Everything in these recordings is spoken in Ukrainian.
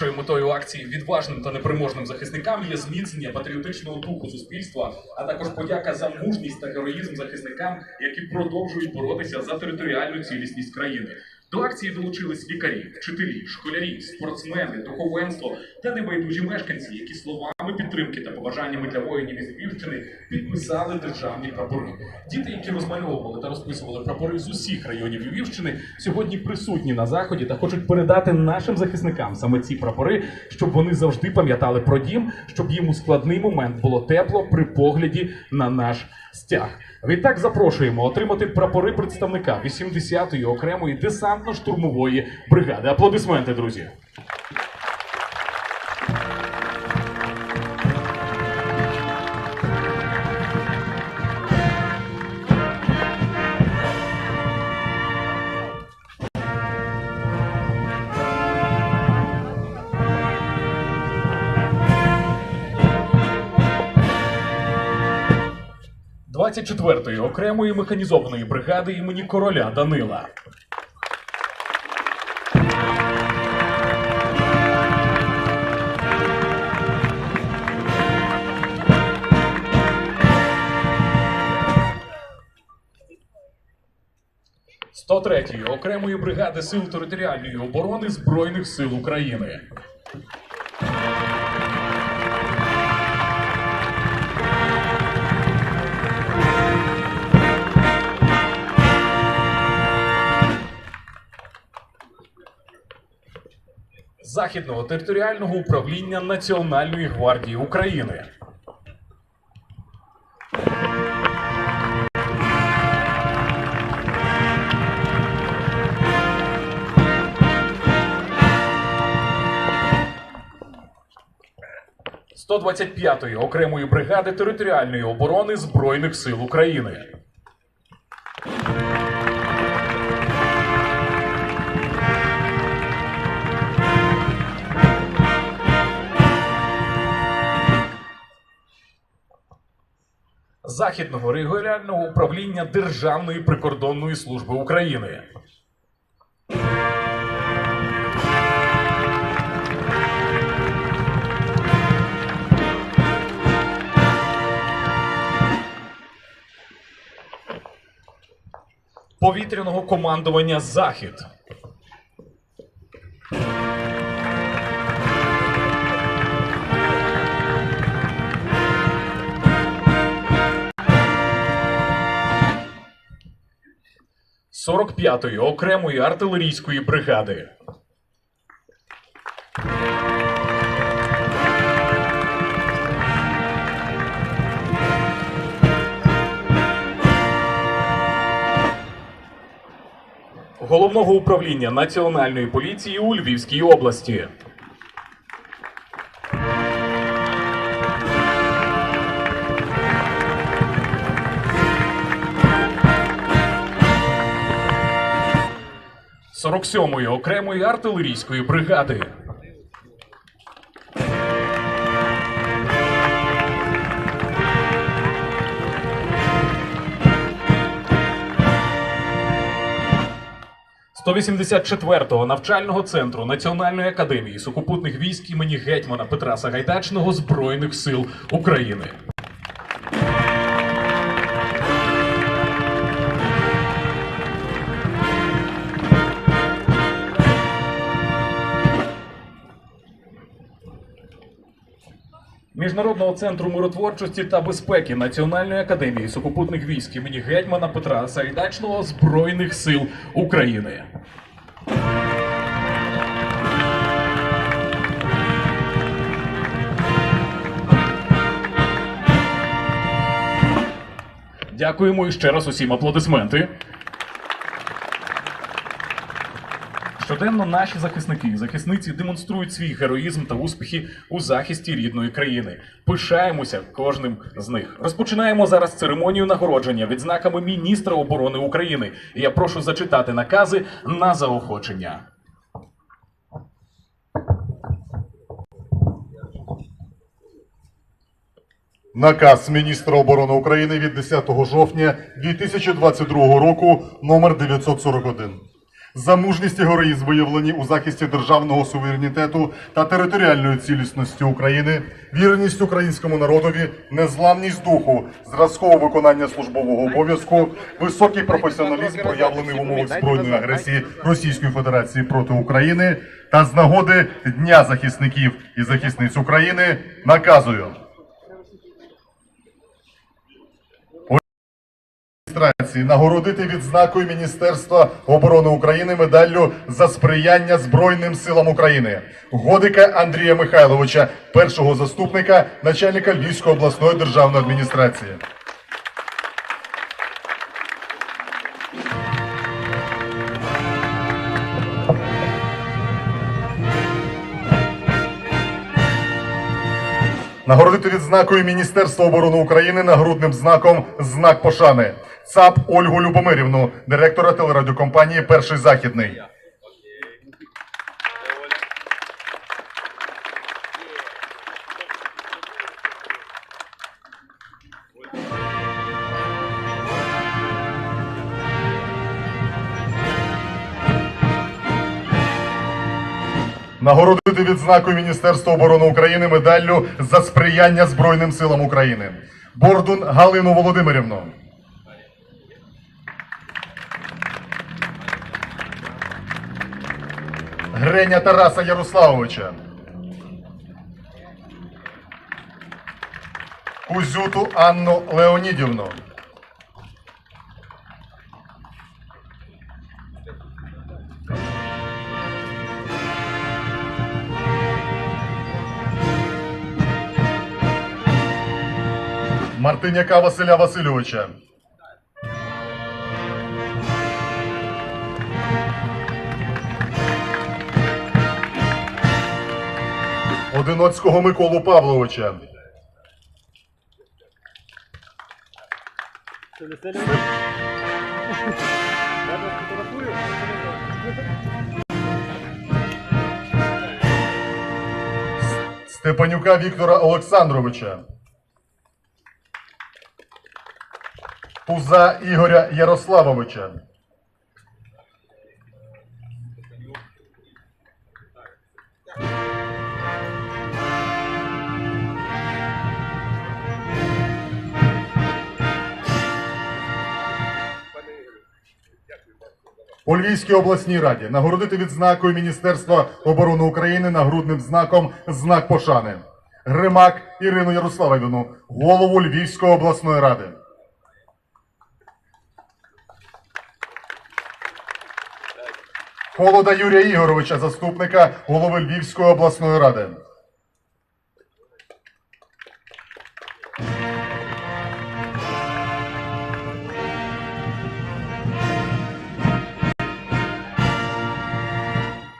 Метою акції відважним та непереможним захисникам є зміцнення патріотичного духу суспільства, а також подяка за мужність та героїзм захисникам, які продовжують боротися за територіальну цілісність країни. До акції долучились лікарі, вчителі, школярі, спортсмени, духовенство та небайдужі мешканці, які словами підтримки та побажаннями для воїнів із Львівщини підписали державні прапори. Діти, які розмальовували та розписували прапори з усіх районів Львівщини, сьогодні присутні на заході та хочуть передати нашим захисникам саме ці прапори, щоб вони завжди пам'ятали про дім, щоб їм у складний момент було тепло при погляді на наш стяг. Відтак запрошуємо отримати прапори представника 80-ї окремої десантно-штурмової бригади. Аплодисменти, друзі. – 24-ї окремої механізованої бригади імені короля Данила. – 103-ї окремої бригади сил територіальної оборони Збройних сил України. Західного територіального управління Національної гвардії України. «125-ї окремої бригади територіальної оборони Збройних сил України. Західного регіонального управління Державної прикордонної служби України. Повітряного командування Захід. Сорок п'ятої окремої артилерійської бригади. Головного управління Національної поліції у Львівській області. Сорок сьомої окремої артилерійської бригади. – 184-го навчального центру Національної академії сухопутних військ імені гетьмана Петра Сагайдачного Збройних сил України. Міжнародного центру миротворчості та безпеки Національної академії сухопутних військ імені гетьмана Петра Сагайдачного Збройних сил України. Дякуємо і ще раз усім аплодисменти. Щоденно наші захисники і захисниці демонструють свій героїзм та успіхи у захисті рідної країни. Пишаємося кожним з них. Розпочинаємо зараз церемонію нагородження відзнаками міністра оборони України. Я прошу зачитати накази на заохочення. Наказ міністра оборони України від 10 жовтня 2022 року номер 941. За мужність і героїзм виявлені у захисті державного суверенітету та територіальної цілісності України, вірність українському народові, незламність духу, зразкове виконання службового обов'язку, високий професіоналізм, проявлений в умовах збройної агресії Російської Федерації проти України та з нагоди Дня захисників і захисниць України наказую. Адміністрації нагородити відзнакою Міністерства оборони України медаллю за сприяння Збройним силам України. Годика Андрія Михайловича, першого заступника начальника Львівської обласної державної адміністрації. Нагородити відзнакою Міністерства оборони України нагрудним знаком Знак пошани. ЦАП Ольгу Любомирівну, директора телерадіокомпанії Перший Західний. Нагородити відзнакою Міністерства оборони України медаллю за сприяння Збройним силам України. Бордун Галину Володимирівну. Греня Тараса Ярославовича. Кузюту Анну Леонідівну. Мартиняка Василя Васильовича. Одиноцького Миколу Павловича. Степанюка Віктора Олександровича. Пуза Ігоря Ярославовича. У Львівській обласній раді нагородити відзнакою Міністерства оборони України нагрудним знаком Знак пошани. Гримак Ірину Ярославівну, голову Львівської обласної ради. Холода Юрія Ігоровича, заступника голови Львівської обласної ради.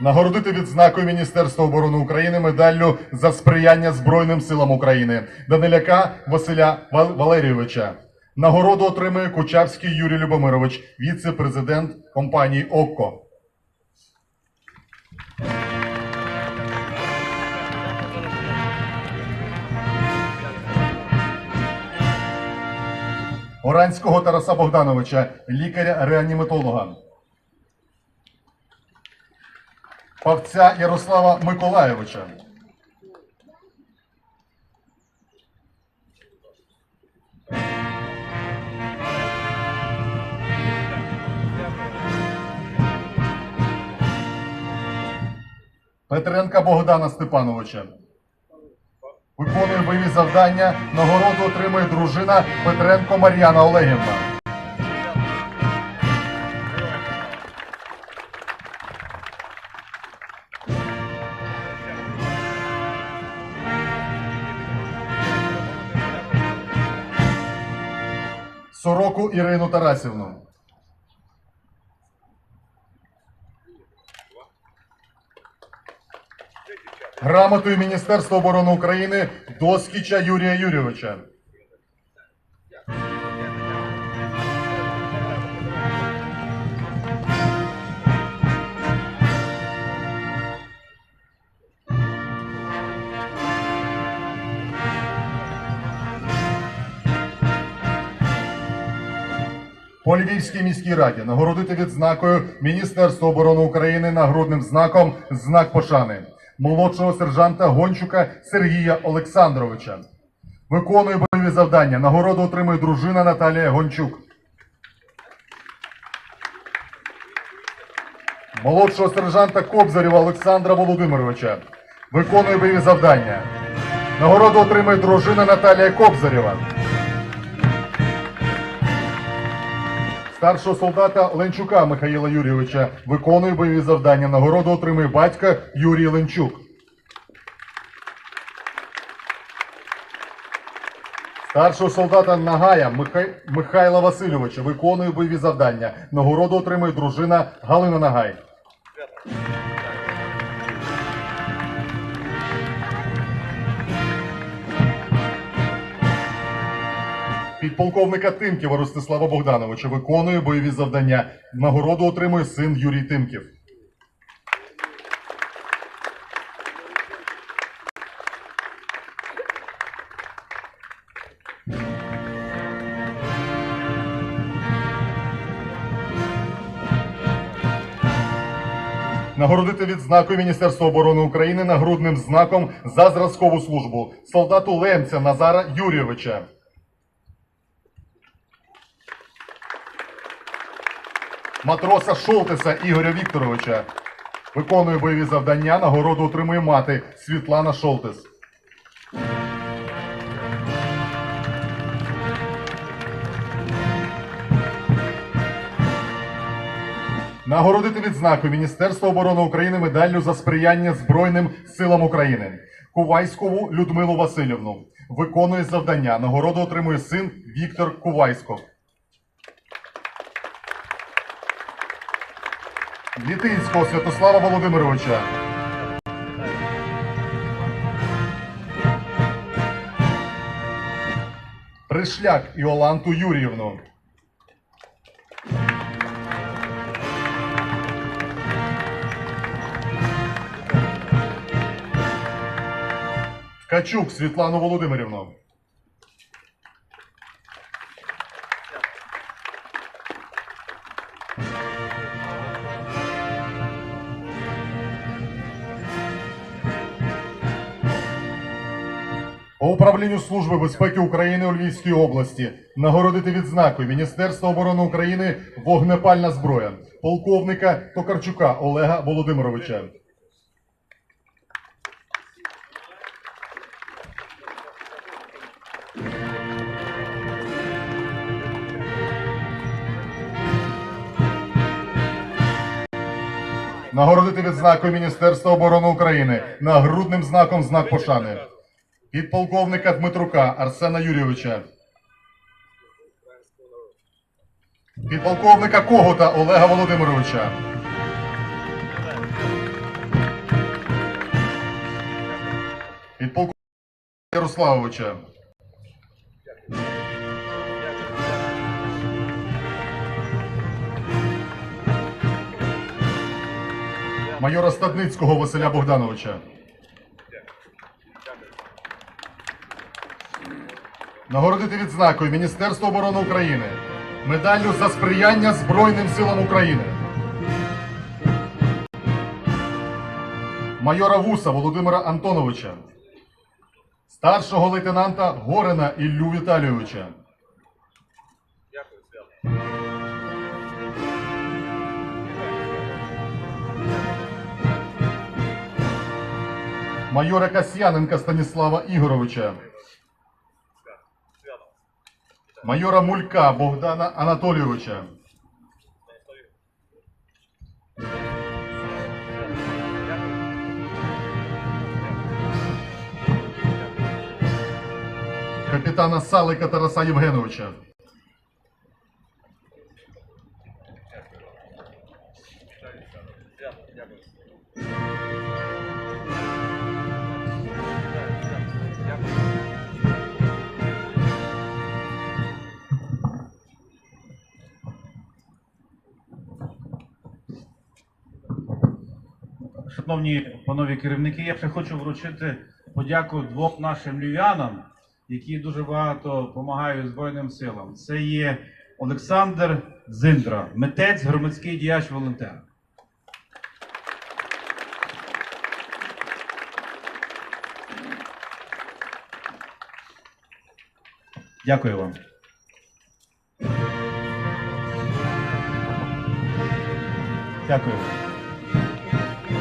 Нагородити відзнакою Міністерства оборони України медаллю за сприяння Збройним силам України Даниляка Василя Валерійовича. Нагороду отримує Кучавський Юрій Любомирович, віце-президент компанії ОККО. Оранського Тараса Богдановича, лікаря-реаніматолога. Павця Ярослава Миколаєвича. Петренка Богдана Степановича. Виконує бойові завдання. Нагороду отримує дружина Петренко Мар'яна Олегівна. Сороку Ірину Тарасівну. Грамотою Міністерства оборони України Доскіча Юрія Юрійовича. по Львівській міській раді нагородити відзнакою Міністерства оборони України нагрудним знаком знак пошани молодшого сержанта Гончука Сергія Олександровича. Виконує бойові завдання. Нагороду отримує дружина Наталія Гончук. Молодшого сержанта Кобзарєва Олександра Володимировича. Виконує бойові завдання. Нагороду отримує дружина Наталія Кобзарєва. Старшого солдата Ленчука Михаїла Юрійовича виконує бойові завдання. Нагороду отримує батька Юрій Ленчук. Старшого солдата Нагая Михай... Михайла Васильовича виконує бойові завдання. Нагороду отримує дружина Галина Нагай. Підполковника Тимківа Ростислава Богдановича виконує бойові завдання. Нагороду отримує син Юрій Тимків. Нагородити відзнакою Міністерства оборони України нагрудним знаком за зразкову службу солдату Лемця Назара Юрійовича. Матроса Шолтеса Ігоря Вікторовича. Виконує бойові завдання. Нагороду отримує мати Світлана Шолтес. Нагородити відзнакою Міністерства оборони України медаллю за сприяння Збройним силам України. Кувайськову Людмилу Васильівну. Виконує завдання. Нагороду отримує син Віктор Кувайськов. Літинського Святослава Володимировича. Пришляк Іоланту Юріївну. Ткачук Світлану Володимирівну. Управлінню Служби безпеки України у Львівській області нагородити відзнакою Міністерства оборони України вогнепальна зброя полковника Токарчука Олега Володимировича. Нагородити відзнакою Міністерства оборони України нагрудним знаком знак пошани. Підполковника Дмитрука Арсена Юрійовича. Підполковника Когута Олега Володимировича. Підполковника Ярославовича. Майора Стадницького Василя Богдановича. Нагородити відзнакою Міністерства оборони України медаллю за сприяння Збройним силам України. Майора Вуса Володимира Антоновича. Старшого лейтенанта Горина Іллю Віталійовича. Майора Касьяненка Станіслава Ігоровича. Майора Мулька Богдана Анатолійовича. Капітана Салика Тараса Євгеновича. Шановні панові керівники, я ще хочу вручити подяку двом нашим львів'янам, які дуже багато допомагають Збройним силам. Це є Олександр Дзиндра, митець, громадський діяч, волонтер. Дякую вам. Дякую.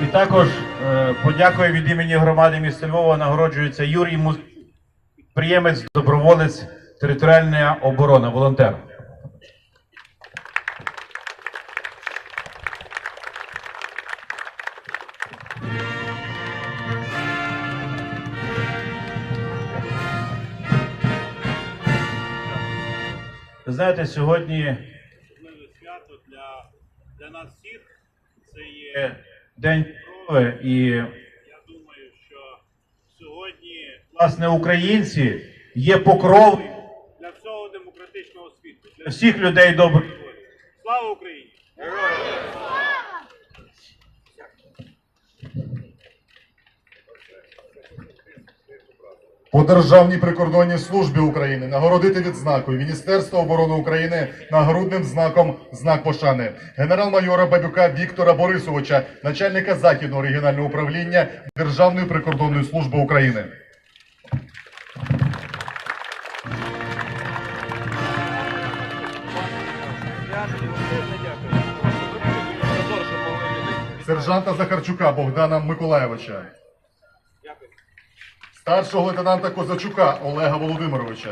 І також е, подякую від імені громади міста Львова нагороджується Юрій Мус... підприємець, доброволець, територіальна оборона, волонтер. Ви знаєте, сьогодні свято для, для нас всіх. Це є, е, День крови, і я думаю, що сьогодні власне українці є покров для всього демократичного світу. для всіх людей доброї волі. Слава Україні! По Державній прикордонній службі України нагородити відзнакою Міністерства оборони України нагрудним знаком знак пошани генерал-майора Бабюка Віктора Борисовича, начальника західного регіонального управління Державної прикордонної служби України. Сержанта Захарчука Богдана Миколаєвича. Старшого лейтенанта Козачука Олега Володимировича.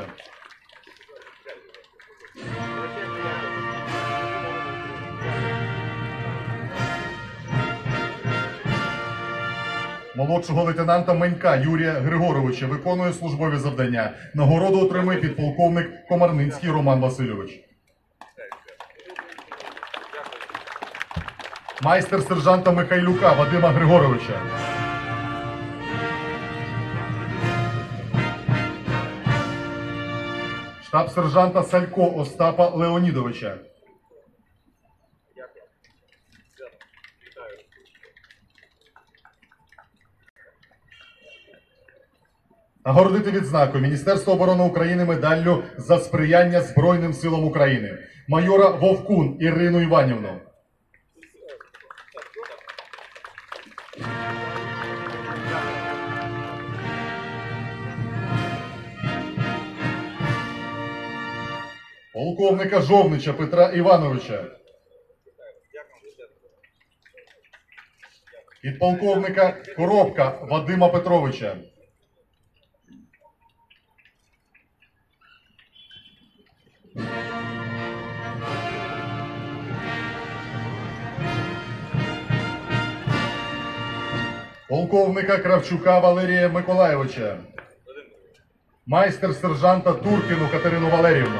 Молодшого лейтенанта Менька Юрія Григоровича виконує службові завдання. Нагороду отримує підполковник Комарницький Роман Васильович. Майстер сержанта Михайлюка Вадима Григоровича. Штаб сержанта Салько Остапа Леонідовича. Нагородити відзнакою Міністерство оборони України медаллю за сприяння Збройним силам України. Майора Вовкун Ірину Іванівну. Полковника Жовнича Петра Івановича. Підполковника Коробка Вадима Петровича. Полковника Кравчука Валерія Миколаєвича. Майстер сержанта Туркіну Катерину Валерівну.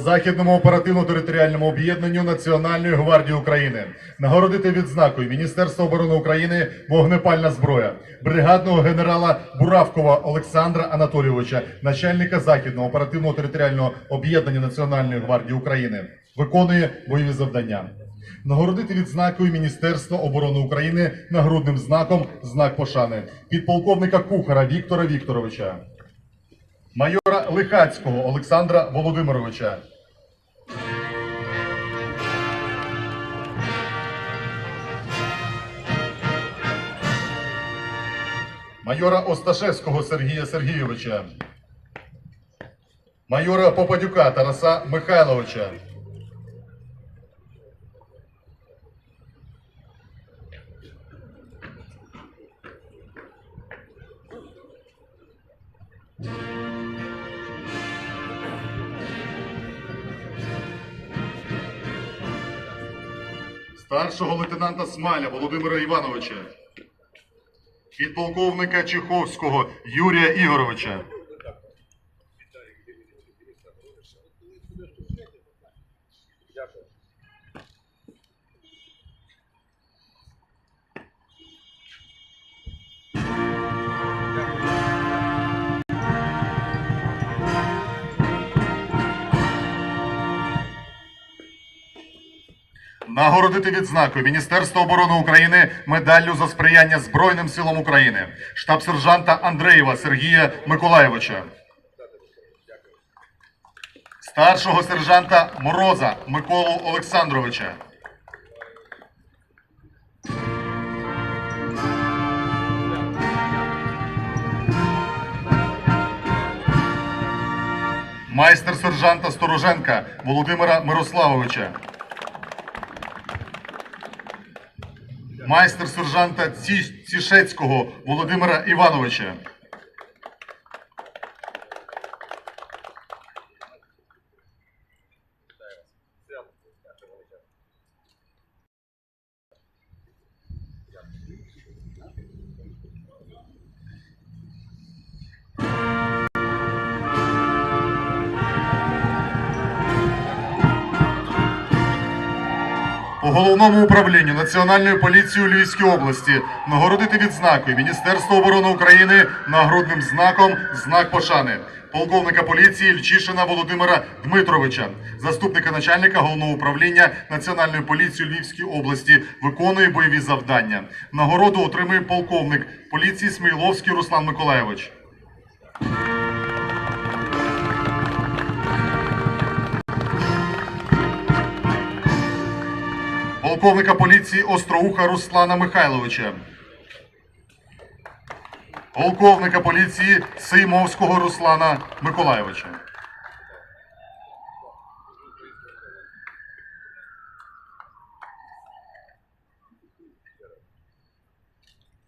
Західному оперативно-територіальному об'єднанню Національної гвардії України, нагородити відзнакою Міністерства оборони України вогнепальна зброя, бригадного генерала Буравкова Олександра Анатолійовича, начальника західного оперативно-територіального об'єднання Національної гвардії України, виконує бойові завдання. Нагородити відзнакою Міністерства оборони України нагрудним знаком знак пошани підполковника Кухара Віктора Вікторовича майора Лихацького Олександра Володимировича. Майора Осташевського Сергія Сергійовича. Майора Попадюка Тараса Михайловича. Старшого лейтенанта Смаля Володимира Івановича. підполковника Чеховського Юрія Ігоровича. Нагородити відзнакою Міністерства оборони України медаллю за сприяння Збройним силам України, штаб-сержанта Андреєва Сергія Миколаєвича, старшого сержанта Мороза Миколу Олександровича. Майстер сержанта Стороженка Володимира Мирославовича. Майстер сержанта Цішецького Володимира Івановича. Головному управлінню Національної поліції у Львівській області нагородити відзнакою Міністерства оборони України нагрудним знаком знак пошани. Полковника поліції Льчишина Володимира Дмитровича, заступника начальника головного управління Національної поліції Львівській області, виконує бойові завдання. Нагороду отримує полковник поліції Сміловський Руслан Миколаєвич. Полковника поліції Остроуха Руслана Михайловича, полковника поліції Сеймовського Руслана Миколаєвича.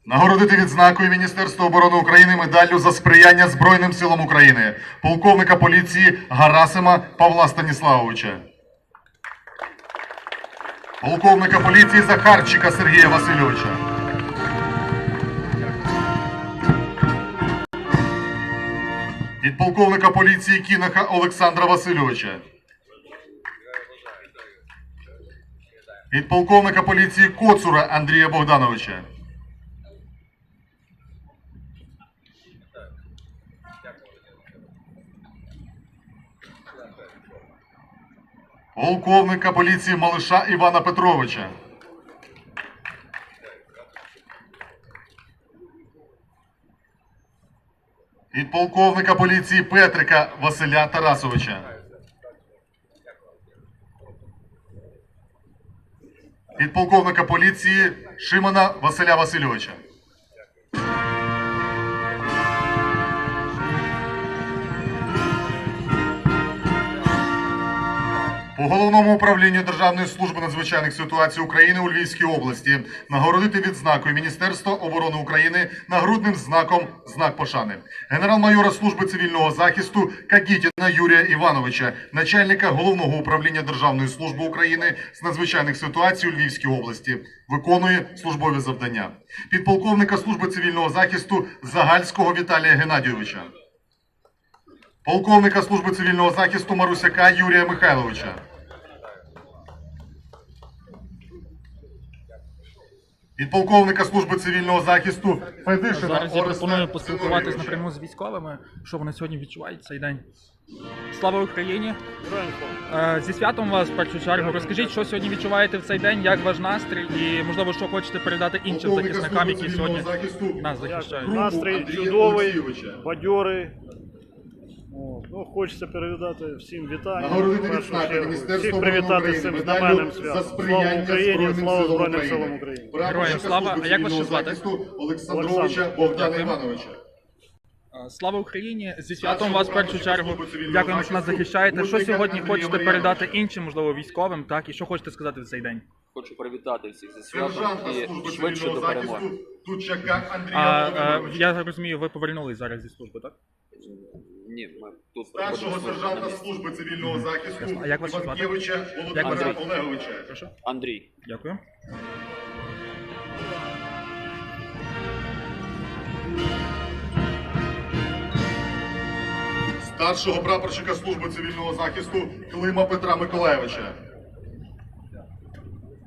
Нагородити відзнакою Міністерства оборони України медаллю за сприяння Збройним силам України, полковника поліції Гарасима Павла Станіславовича. Полковника поліції Захарчика Сергія Васильовича. Підполковника поліції Кінаха Олександра Васильовича. Підполковника поліції Коцура Андрія Богдановича. Полковника поліції Малиша Івана Петровича. Підполковника поліції Петрика Василя Тарасовича. Підполковника поліції Шимона Василя Васильовича. По головному управлінню Державної служби надзвичайних ситуацій України у Львівській області нагородити відзнакою Міністерства оборони України нагрудним знаком знак пошани генерал-майора служби цивільного захисту Кагітіна Юрія Івановича, начальника головного управління Державної служби України з надзвичайних ситуацій у Львівській області, виконує службові завдання. Підполковника служби цивільного захисту Загальського Віталія Геннадійовича. Полковника служби цивільного захисту Марусяка Юрія Михайловича. Підполковника служби цивільного захисту Федишина Зараз я пропоную поспілкуватись Зиновійовича. напряму з військовими, що вони сьогодні відчувають цей день. Слава Україні! Е, Зі святом вас в першу чергу. Розкажіть, що сьогодні відчуваєте в цей день, як ваш настрій, і можливо, що хочете передати іншим захисникам, які сьогодні захисту нас захищають. Настрій чудовий, бадьорий. От. Ну, хочеться передати всім вітання. Нагородити відзнаки. Міністерства Всіх оборони привітати України з цим медаллю за сприяння Україні, Збройним слава силам Збройним України. силам України. Героям слава. А як вас ще звати? Олександровича Богдана Івановича. Е, Слава Україні! Зі святом вас в першу чергу. Дякуємо, що нас захищаєте. Що сьогодні хочете передати іншим, можливо, військовим, так? І що хочете сказати в цей день? Хочу привітати всіх зі святом і служби швидше до перемоги. захисту Тучака Андрія А, е, я розумію, ви повернулись зараз зі служби, так? Ні, ми тут старшого сержанта служби цивільного захисту Ясно. Іванкевича Володимира Олеговича. Андрій. Дякую. Старшого прапорщика служби цивільного захисту Клима Петра Миколаєвича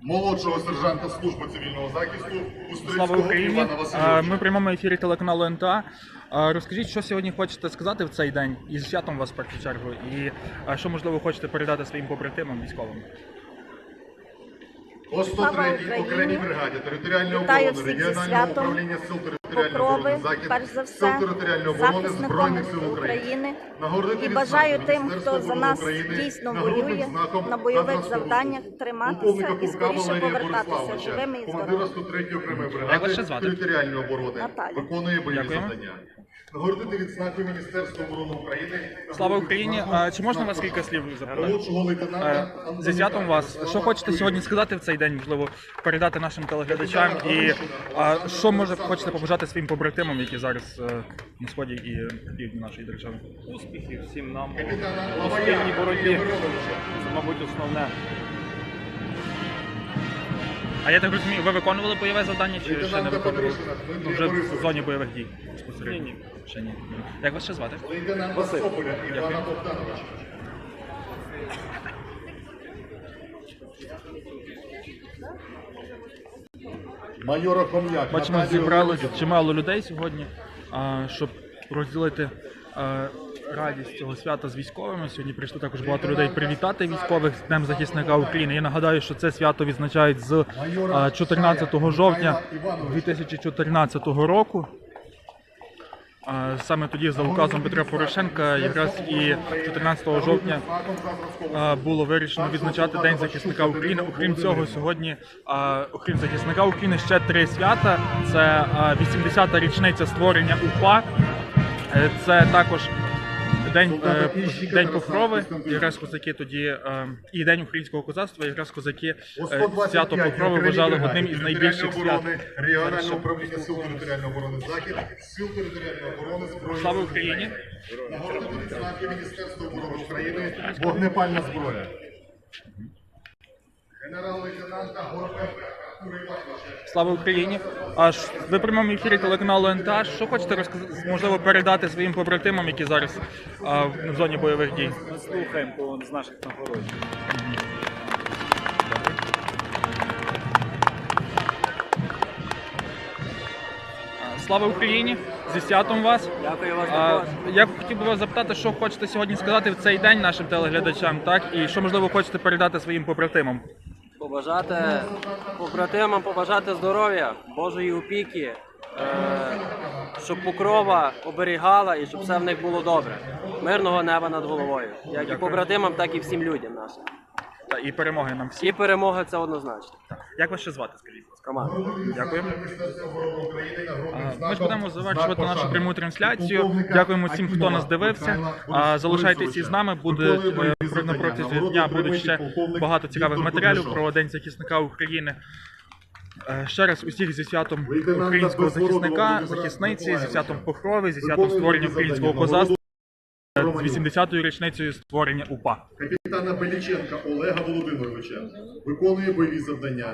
молодшого сержанта служби цивільного захисту Слава Устрицького Україні! Івана Васильовича. Ми в прямому ефірі телеканалу НТА. Розкажіть, що сьогодні хочете сказати в цей день і з святом вас в першу чергу, і що можливо хочете передати своїм побратимам військовим. По Слава 103 Україні! окремій бригаді територіальної Вітаю оборони, регіонального управління сил територіальної Покрови, оборони Захід, перш за сил все, територіальної оборони Збройних сил України. України. Нагородити І бажаю тим, хто за нас дійсно воює на бойових завданнях, триматися і скоріше повертатися живими і командира здоровими. 103-ї окремої Як вас ще бригади територіальної оборони, виконує бойові завдання. Нагородити відзнакою Міністерства оборони України. Слава Україні! А чи можна вас кілька слів запитати? Е, Зі святом вас. Що хочете сьогодні сказати в цей день, можливо, передати нашим телеглядачам? І а, що може хочете побажати своїм побратимам, які зараз е, на сході і півдні нашої держави? Успіхів всім нам у спільній боротьбі. Це, мабуть, основне. А я так розумію, ви виконували бойове завдання чи ще не виконували? Ну, вже в зоні бойових дій. Ні, ні. Ще ні. Як вас ще звати? Лейтенанта Соболя Івана Богдановича. Майора Хом'як. Бачимо, Наталію Леонідівну. чимало людей сьогодні, а, щоб розділити а, радість цього свята з військовими. Сьогодні прийшло також багато людей привітати військових з Днем захисника України. Я нагадаю, що це свято відзначають з а, 14 жовтня 2014 року. Саме тоді за указом Петра Порошенка якраз і 14 жовтня було вирішено відзначати День захисника України. Окрім цього, сьогодні, окрім захисника України, ще три свята. Це а, 80-та річниця створення УПА. Е, Це також День, е, День Покрови, якраз козаки тоді, е, і День українського козацтва, якраз козаки е, свято Покрови вважали одним із найбільших свят. Регіонального управління сил територіальної оборони Захід, сил територіальної оборони Збройних Слава Україні! Нагородити Міністерства оборони України вогнепальна зброя. Генерал-лейтенанта Івановича. Слава Україні! Аж ви прямому ефірі телеканалу НТА. Що хочете розказати, можливо, передати своїм побратимам, які зараз а, в зоні бойових дій? Ми слухаємо кого з наших нагороджень. Слава Україні! Зі святом вас! Дякую вас А, я хотів би вас запитати, що хочете сьогодні сказати в цей день нашим телеглядачам, так? І що можливо хочете передати своїм побратимам? Побажати побратимам, побажати здоров'я, Божої опіки, е, щоб покрова оберігала і щоб все в них було добре. Мирного неба над головою. Як і побратимам, так і всім людям нашим. Та і перемоги нам всім. І перемога це однозначно. Як вас ще звати? Скажіть? З командою. Дякуємо. Міністерства оборони України нагрудним Ми ж будемо завершувати «Знак нашу пряму трансляцію. Дякуємо всім, хто нас дивився. А залишайтеся Борисовича. з нами. Буде е, на протязі дня будуть ще багато цікавих матеріалів про День захисника України. Е, Ще раз усіх зі святом українського захисника, захисниці, зі святом Покрови, зі святом створення українського козацтва, з 80-ю річницею створення УПА. Капітана Беліченка Олега Володимировича виконує бойові завдання